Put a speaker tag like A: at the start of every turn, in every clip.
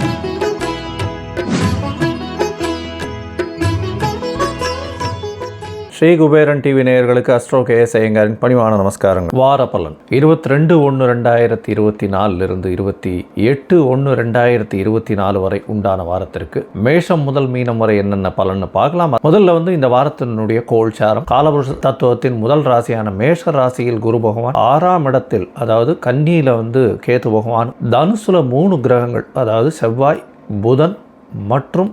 A: Thank you. Shri Kuberan TV நேயர்களுக்கு astro K S ஐயங்காரின் பணிவான நமஸ்காரங்கள். வார பலன் இருபத்தி ரெண்டு ஒன்று ரெண்டாயிரத்தி இருபத்தி நாலிலிருந்து இருபத்தி எட்டு ஒன்று ரெண்டாயிரத்தி இருபத்தி நாலு வரை உண்டான வாரத்திற்கு மேஷம் முதல் மீனம் வரை என்னென்ன பலன்னு பார்க்கலாம்? முதல்ல வந்து இந்த வாரத்தினுடைய கோல்சாரம். காலபுருஷ தத்துவத்தின் முதல் ராசியான மேஷ ராசியில் குரு பகவான் ஆறாம் இடத்தில் அதாவது கன்னியில வந்து கேது பகவான் தனுசுல மூணு கிரகங்கள் அதாவது செவ்வாய் புதன் மற்றும்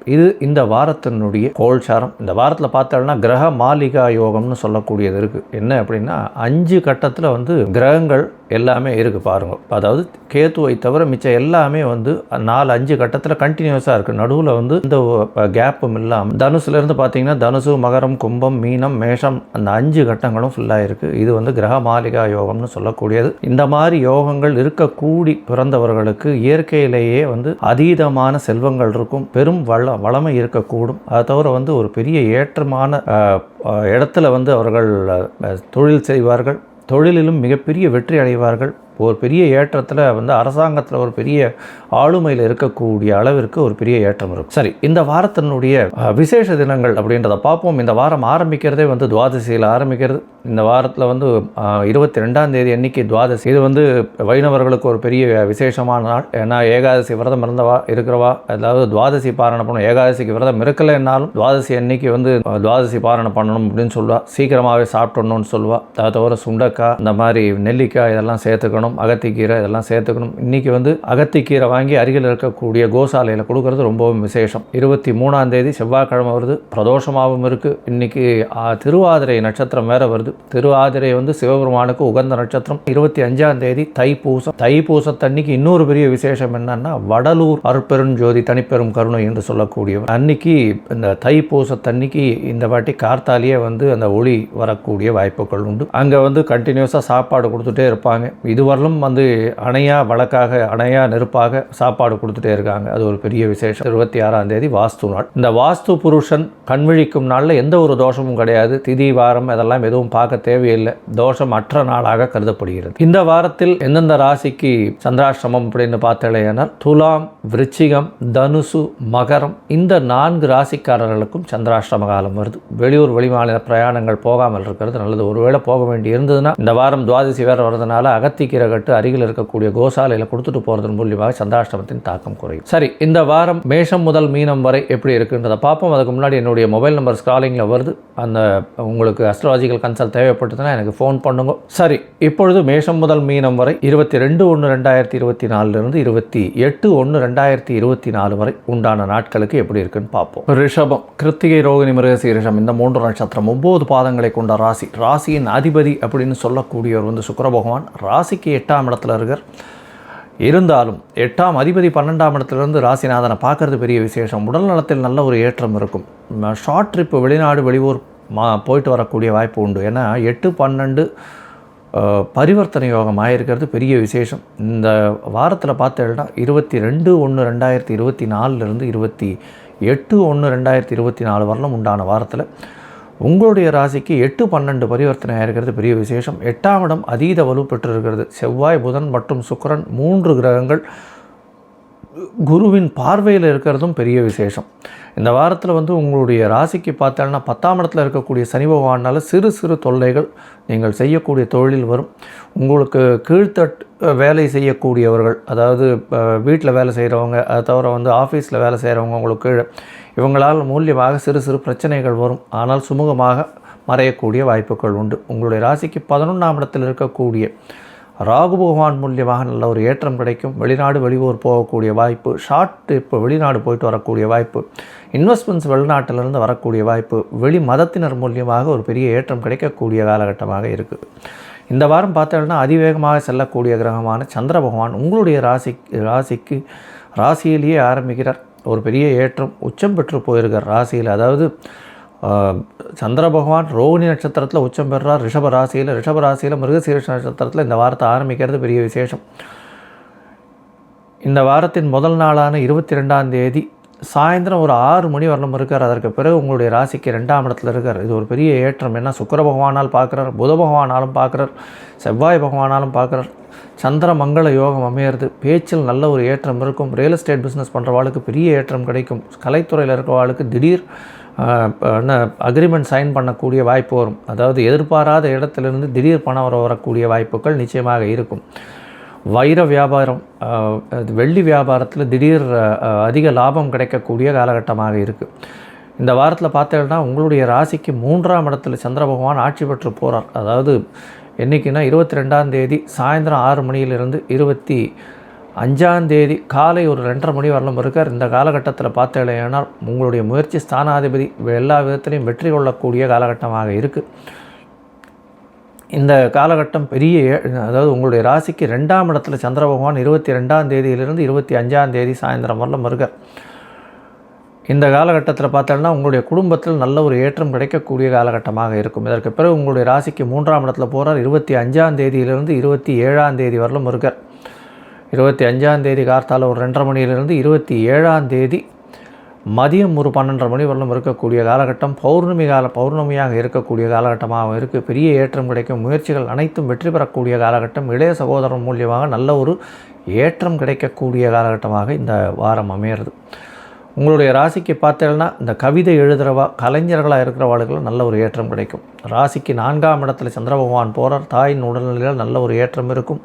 A: இது இந்த வாரத்தினுடைய கோல்சாரம். இந்த வாரத்தில் பார்த்தோம்னா கிரக மாளிகா யோகம்னு சொல்லக்கூடியது இருக்குது என்ன அப்படின்னா அஞ்சு கட்டத்தில் வந்து கிரகங்கள் எல்லாமே இருக்குது பாருங்கள் அதாவது கேத்துவை தவிர மிச்சம் எல்லாமே வந்து நாலு அஞ்சு கட்டத்தில் கண்டினியூஸாக இருக்குது நடுவில் வந்து இந்த கேப்பும் இல்லாமல் தனுசுலேருந்து பார்த்தீங்கன்னா தனுசு மகரம் கும்பம் மீனம் மேஷம் அந்த அஞ்சு கட்டங்களும் ஃபுல்லாக இருக்குது இது வந்து கிரக மாளிகா யோகம்னு சொல்லக்கூடியது. இந்த மாதிரி யோகங்கள் இருக்கக்கூடி பிறந்தவர்களுக்கு இயற்கையிலேயே வந்து அதீதமான செல்வங்கள் இருக்கும். பெரும் வள்ள வளமை இருக்கக்கூடும். அதை தவிர வந்து ஒரு பெரிய ஏற்றமான இடத்துல வந்து அவர்கள் தொழில் செய்வார்கள். தொழிலிலும் மிகப்பெரிய வெற்றி அடைவார்கள். ஒரு பெரிய ஏற்றத்தில் வந்து அரசாங்கத்தில் ஒரு பெரிய ஆளுமையில் இருக்கக்கூடிய அளவிற்கு ஒரு பெரிய ஏற்றம் இருக்கும். சரி இந்த வாரத்தினுடைய விசேஷ தினங்கள் அப்படின்றத பார்ப்போம். இந்த வாரம் ஆரம்பிக்கிறதே வந்து துவாதசியில் ஆரம்பிக்கிறது. இந்த வாரத்தில் வந்து இருபத்தி ரெண்டாம் தேதி அன்னைக்கு துவாதசி. இது வந்து வைணவர்களுக்கு ஒரு பெரிய விசேஷமான நாள். ஏன்னா ஏகாதசி விரதம் இருந்தவா இருக்கிறவா அதாவது துவாதசி பாரணம் பண்ணணும். ஏகாதசிக்கு விரதம் இருக்கலைன்னாலும் துவாதசி அன்னைக்கு வந்து துவாதசி பாரணம் பண்ணணும் அப்படின்னு சொல்லுவா. சீக்கிரமாகவே சாப்பிட்டணும்னு சொல்லுவா. அதை தவிர சுண்டக்காய் இந்த மாதிரி நெல்லிக்காய் இதெல்லாம் சேர்த்துக்கணும். அகத்திக்கீரை இதெல்லாம் சேர்த்துக்கணும். இன்னைக்கு வந்து அகத்திக்கீரை வாங்கி அருகில் இருக்கக்கூடிய கோசாலையில் கொடுக்கறது ரொம்பவும் விசேஷம். இருபத்தி மூணாம் தேதி செவ்வாய்க்கிழமை வருது. பிரதோஷமாகவும் இருக்குது இன்றைக்கி திருவாதிரை நட்சத்திரம் வேறு வருது. திருவாதிரை வந்து சிவபெருமானுக்கு உகந்த நட்சத்திரம். இருபத்தி அஞ்சாம் தேதி தைப்பூசம். தைப்பூசத்தன்னைக்கு இன்னொரு பெரிய விசேஷம் என்னன்னா வடலூர் அருட்பெருஞ்சோதி தனிப்பெரும் கருணை என்று சொல்லக்கூடியவர். அன்னைக்கு இந்த தைப்பூசத்தன்னைக்கு இந்த வாட்டி கார்த்தாலேயே வந்து அந்த ஒளி வரக்கூடிய வாய்ப்புகள் உண்டு. அங்கே வந்து கண்டினியூஸாக சாப்பாடு கொடுத்துட்டே இருப்பாங்க. இதுவரையிலும் வந்து அணையா வழக்காக அணையா நெருப்பாக சாப்பாடு கொடுத்துட்டே இருக்காங்க. அது ஒரு பெரிய விசேஷம். இருபத்தி ஆறாம் தேதி வாஸ்து நாள். இந்த வாஸ்து புருஷன் கண்விழிக்கும் நாளில் எந்த ஒரு தோஷமும் கிடையாது. திதி வாரம் அதெல்லாம் எதுவும் பார்க்க தேவையில்லை. தோஷம் அற்ற நாளாக கருதப்படுகிறது. இந்த வாரத்தில் எந்தெந்த ராசிக்கு சந்திராஷ்டிரமம் அப்படின்னு பார்த்தேனால் துலாம் விருச்சிகம் தனுசு மகரம் இந்த நான்கு ராசிக்காரர்களுக்கும் சந்திராஷ்டிரம காலம் வருது. வெளியூர் வெளிமாநில பிரயாணங்கள் போகாமல் இருக்கிறது. நல்லது ஒருவேளை போக வேண்டி இருந்ததுன்னா இந்த வாரம் துவாதசி வேறு வர்றதுனால அகத்திக்கீரை கட்டு அருகில் இருக்கக்கூடிய கோசாலையில் கொடுத்துட்டு போகிறதன் மூலியமாக சந்திராஷ்டிரமத்தின் தாக்கம் குறையும். சரி இந்த வாரம் மேஷம் முதல் மீனம் வரை எப்படி இருக்குன்றதை பார்ப்போம். அதுக்கு முன்னாடி என்னுடைய மொபைல் நம்பர் ஸ்க்ராலிங்கில் வருது. அந்த உங்களுக்கு அஸ்ட்ராலஜிக்கல் கன்சல்ட் தேவைப்பட்டதுன்னா எனக்கு ஃபோன் பண்ணுங்க. சரி இப்பொழுது மேஷம் முதல் மீனம் வரை இருபத்தி ரெண்டு ஒன்று ரெண்டாயிரத்தி இருபத்தி நாலுலேருந்து இருபத்தி எட்டு ஒன்று ரெண்டாயிரத்தி இருபத்தி நாலு வரை உண்டான நாட்களுக்கு எப்படி இருக்குன்னு பார்ப்போம். ரிஷபம் கிருத்திகை ரோகிணி மிருகசீரிஷம் இந்த மூன்று நட்சத்திரம் ஒன்பது பாதங்களை கொண்ட ராசி. ராசியின் அதிபதி அப்படின்னு சொல்லக்கூடியவர் வந்து சுக்கர பகவான். ராசிக்கு எட்டாம் இடத்துல இருக்கார். இருந்தாலும் எட்டாம் அதிபதி பன்னெண்டாம் இடத்துலேருந்து ராசிநாதனை பார்க்கறது பெரிய விசேஷம். உடல் நலத்தில் நல்ல ஒரு ஏற்றம் இருக்கும். ஷார்ட் ட்ரிப்பு வெளிநாடு வெளியூர் மா போயிட்டு வரக்கூடிய வாய்ப்பு உண்டு. ஏன்னா எட்டு பன்னெண்டு பரிவர்த்தனை யோகம் ஆகிருக்கிறது பெரிய விசேஷம். இந்த வாரத்தில் பார்த்தேன்னா இருபத்தி ரெண்டு ஒன்று ரெண்டாயிரத்தி இருபத்தி நாலுலேருந்து இருபத்தி எட்டு ஒன்று ரெண்டாயிரத்தி இருபத்தி நாலு வரலும் உண்டான வாரத்தில் உங்களுடைய ராசிக்கு எட்டு பன்னெண்டு பரிவர்த்தனை ஆகிருக்கிறது பெரிய விசேஷம். எட்டாம் இடம் அதீத வலு பெற்றிருக்கிறது செவ்வாய் புதன் மற்றும் சுக்கிரன் மூன்று கிரகங்கள் குருவின் பார்வையில் இருக்கிறதும் பெரிய விசேஷம். இந்த வாரத்தில் வந்து உங்களுடைய ராசிக்கு பார்த்தோன்னா பத்தாம் இடத்துல இருக்கக்கூடிய சனி பகவானால் சிறு சிறு தொல்லைகள் நீங்கள் செய்யக்கூடிய தொழில் வரும். உங்களுக்கு கீழ்த்தட் வேலை செய்யக்கூடியவர்கள் அதாவது வீட்டில் வேலை செய்கிறவங்க அதை தவிர வந்து ஆஃபீஸில் வேலை செய்கிறவங்க உங்களுக்கு கீழே இவங்களால் மூலியமாக சிறு சிறு பிரச்சனைகள் வரும். ஆனால் சுமூகமாக மறையக்கூடிய வாய்ப்புகள் உண்டு. உங்களுடைய ராசிக்கு பதினொன்றாம் இடத்தில் இருக்கக்கூடிய ராகு பகவான் மூலியமாக நல்ல ஒரு ஏற்றம் கிடைக்கும். வெளிநாடு வெளியூர் போகக்கூடிய வாய்ப்பு ஷார்ட் இப்போ வெளிநாடு போயிட்டு வரக்கூடிய வாய்ப்பு இன்வெஸ்ட்மெண்ட்ஸ் வெளிநாட்டிலிருந்து வரக்கூடிய வாய்ப்பு வெளி மதத்தினர் மூலியமாக ஒரு பெரிய ஏற்றம் கிடைக்கக்கூடிய காலகட்டமாக இருக்குது இந்த வாரம் பார்த்தோம்னா அதிவேகமாக செல்லக்கூடிய கிரகமான சந்திர பகவான் உங்களுடைய ராசி ராசிக்கு ராசியிலேயே ஆரம்பிக்கிறார். ஒரு பெரிய ஏற்றம் உச்சம் பெற்று போயிருக்கார். ராசியில் அதாவது சந்திர பகவான் ரோகிணி நட்சத்திரத்தில் உச்சம் பெறார் ரிஷப ராசியில் ரிஷப ராசியில் மிருகசீரிஷ நட்சத்திரத்தில் இந்த வாரத்தை ஆரம்பிக்கிறது பெரிய விசேஷம். இந்த வாரத்தின் முதல் நாளான இருபத்தி ரெண்டாம் தேதி சாயந்தரம் ஒரு ஆறு மணி வரலும் இருக்கார். அதற்கு பிறகு உங்களுடைய ராசிக்கு ரெண்டாம் இடத்துல இருக்கார். இது ஒரு பெரிய ஏற்றம். என்ன சுக்கர பகவானால் பார்க்குறார் புத பகவானாலும் பார்க்குறார் செவ்வாய் பகவானாலும் பார்க்குறார். சந்திர மங்கள யோகம் அமையிறது. பேச்சில் நல்ல ஒரு ஏற்றம் இருக்கும். ரியல் எஸ்டேட் பிஸ்னஸ் பண்ணுறவாளுக்கு பெரிய ஏற்றம் கிடைக்கும். கலைத்துறையில் இருக்கிறவாளுக்கு திடீர் அக்ரிமெண்ட் சைன் பண்ணக்கூடிய வாய்ப்பு வரும். அதாவது எதிர்பாராத இடத்துலேருந்து திடீர் பணம் வர வரக்கூடிய வாய்ப்புகள் நிச்சயமாக இருக்கும். வைர வியாபாரம் வெள்ளி வியாபாரத்தில் திடீர் அதிக லாபம் கிடைக்கக்கூடிய காலகட்டமாக இருக்குது இந்த வாரத்தில் பார்த்தீங்கன்னா உங்களுடைய ராசிக்கு மூன்றாம் இடத்துல சந்திர பகவான் ஆட்சி பெற்று போகிறார் அதாவது என்றைக்குன்னா இருபத்தி ரெண்டாம் தேதி சாயந்தரம் ஆறு மணியிலிருந்து இருபத்தி அஞ்சாந்தேதி காலை ஒரு ரெண்டரை மணி வரலும் இருக்கார். இந்த காலகட்டத்தில் பார்த்தேனால் உங்களுடைய முயற்சி ஸ்தானாதிபதி எல்லா விதத்திலையும் வெற்றி கொள்ளக்கூடிய காலகட்டமாக இருக்குது இந்த காலகட்டம் பெரிய அதாவது உங்களுடைய ராசிக்கு ரெண்டாம் இடத்துல சந்திர பகவான் இருபத்தி ரெண்டாம் தேதியிலிருந்து இருபத்தி அஞ்சாம் தேதி சாயந்தரம் வரலும் இருக்கார். இந்த காலகட்டத்தில் பார்த்தோம்னா உங்களுடைய குடும்பத்தில் நல்ல ஒரு ஏற்றம் கிடைக்கக்கூடிய காலகட்டமாக இருக்கும். இதற்கு பிறகு உங்களுடைய ராசிக்கு மூன்றாம் இடத்துல போகிறார் இருபத்தி அஞ்சாம் தேதியிலிருந்து இருபத்தி ஏழாம் தேதி வரலும் இருக்கார். இருபத்தி அஞ்சாம் தேதி கார்த்தால ஒரு ரெண்டரை மணியிலிருந்து இருபத்தி ஏழாம் தேதி மதியம் ஒரு பன்னெண்டரை மணி வரலும் இருக்கக்கூடிய காலகட்டம் பௌர்ணமி கால பௌர்ணமியாக இருக்கக்கூடிய காலகட்டமாகவும் இருக்குது பெரிய ஏற்றம் கிடைக்கும். முயற்சிகள் அனைத்தும் வெற்றி பெறக்கூடிய காலகட்டம். இளைய சகோதரன் மூலியமாக நல்ல ஒரு ஏற்றம் கிடைக்கக்கூடிய காலகட்டமாக இந்த வாரம் அமையிறது. உங்களுடைய ராசிக்கு பார்த்தேன்னா இந்த கவிதை எழுதுகிறவா கலைஞர்களாக இருக்கிறவாளுக்கெல்லாம் நல்ல ஒரு ஏற்றம் கிடைக்கும். ராசிக்கு நான்காம் இடத்துல சந்திர பகவான் போகிறார் தாயின் உடல்நிலையில் நல்ல ஒரு ஏற்றம் இருக்கும்.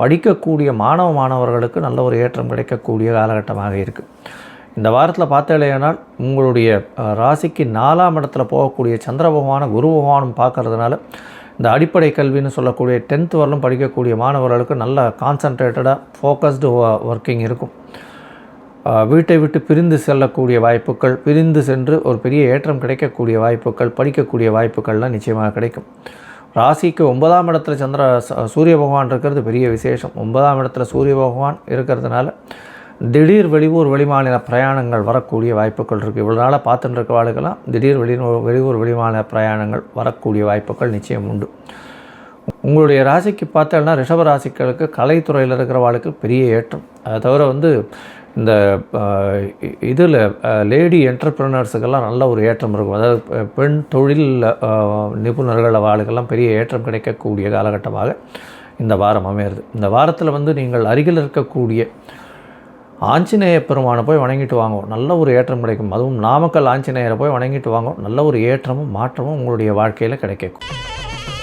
A: படிக்கக்கூடிய மாணவ மாணவர்களுக்கு நல்ல ஒரு ஏற்றம் கிடைக்கக்கூடிய காலகட்டமாக இருக்குது இந்த வாரத்தில் பார்த்தீங்கன்னா உங்களுடைய ராசிக்கு நாலாம் இடத்துல போகக்கூடிய சந்திர பகவானை குரு பகவானும் பார்க்கறதுனால இந்த அடிப்படை கல்வின்னு சொல்லக்கூடிய டென்த் வரலும் படிக்கக்கூடிய மாணவர்களுக்கு நல்ல கான்சன்ட்ரேட்டடாக ஃபோக்கஸ்டு ஒர்க்கிங் இருக்கும். வீட்டை விட்டு பிரிந்து செல்லக்கூடிய வாய்ப்புகள் பிரிந்து சென்று ஒரு பெரிய ஏற்றம் கிடைக்கக்கூடிய வாய்ப்புகள் படிக்கக்கூடிய வாய்ப்புகள்லாம் நிச்சயமாக கிடைக்கும். ராசிக்கு ஒன்பதாம் இடத்துல சந்திர ச- சூரிய பகவான் இருக்கிறது பெரிய விசேஷம். ஒன்பதாம் இடத்துல சூரிய பகவான் இருக்கிறதுனால திடீர் வெளியூர் வெளிமாநில பிரயாணங்கள் வரக்கூடிய வாய்ப்புகள் இருக்குது இவ்வளோ நாளாக பார்த்துட்டு இருக்கிறவாளுக்கெல்லாம் திடீர் வெளி வெளியூர் வெளிமாநில பிரயாணங்கள் வரக்கூடிய வாய்ப்புகள் நிச்சயம் உண்டு. உங்களுடைய ராசிக்கு பார்த்தோம்னா ரிஷப ராசிகளுக்கு கலைத்துறையில் இருக்கிறவாளுக்கு பெரிய ஏற்றம். அதை தவிர வந்து இந்த இதில் லேடி என்டர்பிரினர்ஸுக்கெல்லாம் நல்ல ஒரு ஏற்றம் இருக்கும். அதாவது பெண் தொழில் நிபுணர்கள் ஆளுக்கெல்லாம் பெரிய ஏற்றம் கிடைக்கக்கூடிய காலகட்டமாக இந்த வாரம் அமையிறது. இந்த வாரத்தில் வந்து நீங்கள் அருகில் இருக்கக்கூடிய ஆஞ்சநேய பெருமானை போய் வணங்கிட்டு வாங்கும் நல்ல ஒரு ஏற்றம் கிடைக்கும். அதுவும் நாமக்கல் ஆஞ்சநேயரை போய் வணங்கிட்டு வாங்கும் நல்ல ஒரு ஏற்றமும் மாற்றமும் உங்களுடைய வாழ்க்கையில் கிடைக்கும்